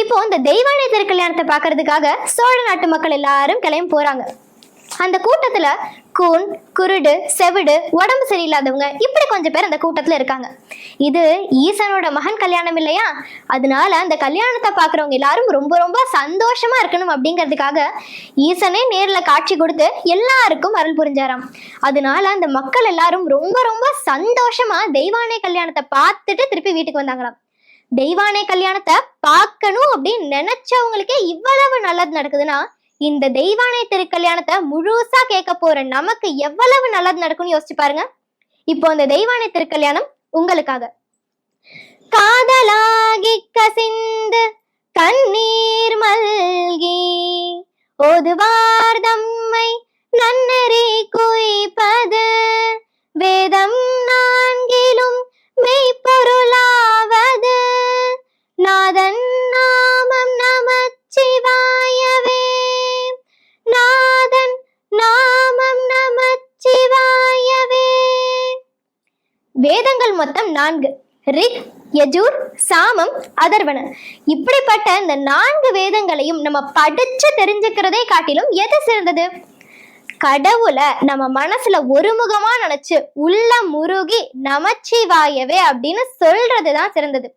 இப்போ இந்த தெய்வானை திருக்கல்யாணத்தை பார்க்கறதுக்காக சோழ நாட்டு மக்கள் எல்லாரும் கிளம்பி போறாங்க. அந்த கூட்டத்துல கூன் குருடு செவிடு உடம்பு சரியில்லாதவங்க இப்படி கொஞ்சம் பேர் அந்த கூட்டத்துல இருக்காங்க. இது ஈசனோட மகன் கல்யாணம் இல்லையா? அதனால அந்த கல்யாணத்தை பார்க்குறவங்க எல்லாரும் ரொம்ப ரொம்ப சந்தோஷமா இருக்கணும் அப்படிங்கிறதுக்காக ஈசனே நேர்ல காட்சி கொடுத்து எல்லாருக்கும் அருள் புரிஞ்சாராம். அதனால அந்த மக்கள் எல்லாரும் ரொம்ப ரொம்ப சந்தோஷமா தெய்வானை கல்யாணத்தை பார்த்துட்டு திருப்பி வீட்டுக்கு வந்தாங்களாம். தெய்வானை கல்யாணத்தை பார்க்கணும் அப்படின்னு நினைச்சவங்களுக்கே இவ்வளவு நல்லது நடக்குதுன்னா இந்த தெய்வானை திருக்கல்யாணத்தை முழுசா கேட்க போற நமக்கு எவ்வளவு நல்லது நடக்கும்னு யோசிச்சு பாருங்க. இப்போ அந்த தெய்வானை திருக்கல்யாணம் உங்களுக்காக. காதலாகி கசிந்து கண்ணீர் மல்கி ஓதுவார் தம்மை நன்னறி குய்ப்பது வேதங்கள் மொத்தம் நான்கு. ரிக் யஜூர் சாமம் அதர்வன. இப்படிப்பட்ட இந்த நான்கு வேதங்களையும் நம்ம படிச்சு தெரிஞ்சுக்கிறதே காட்டிலும் எது சிறந்தது? கடவுளை நம்ம மனசுல ஒருமுகமா நினைச்சு உள்ள முருகி நமச்சிவாயவே அப்படின்னு சொல்றதுதான் சிறந்தது.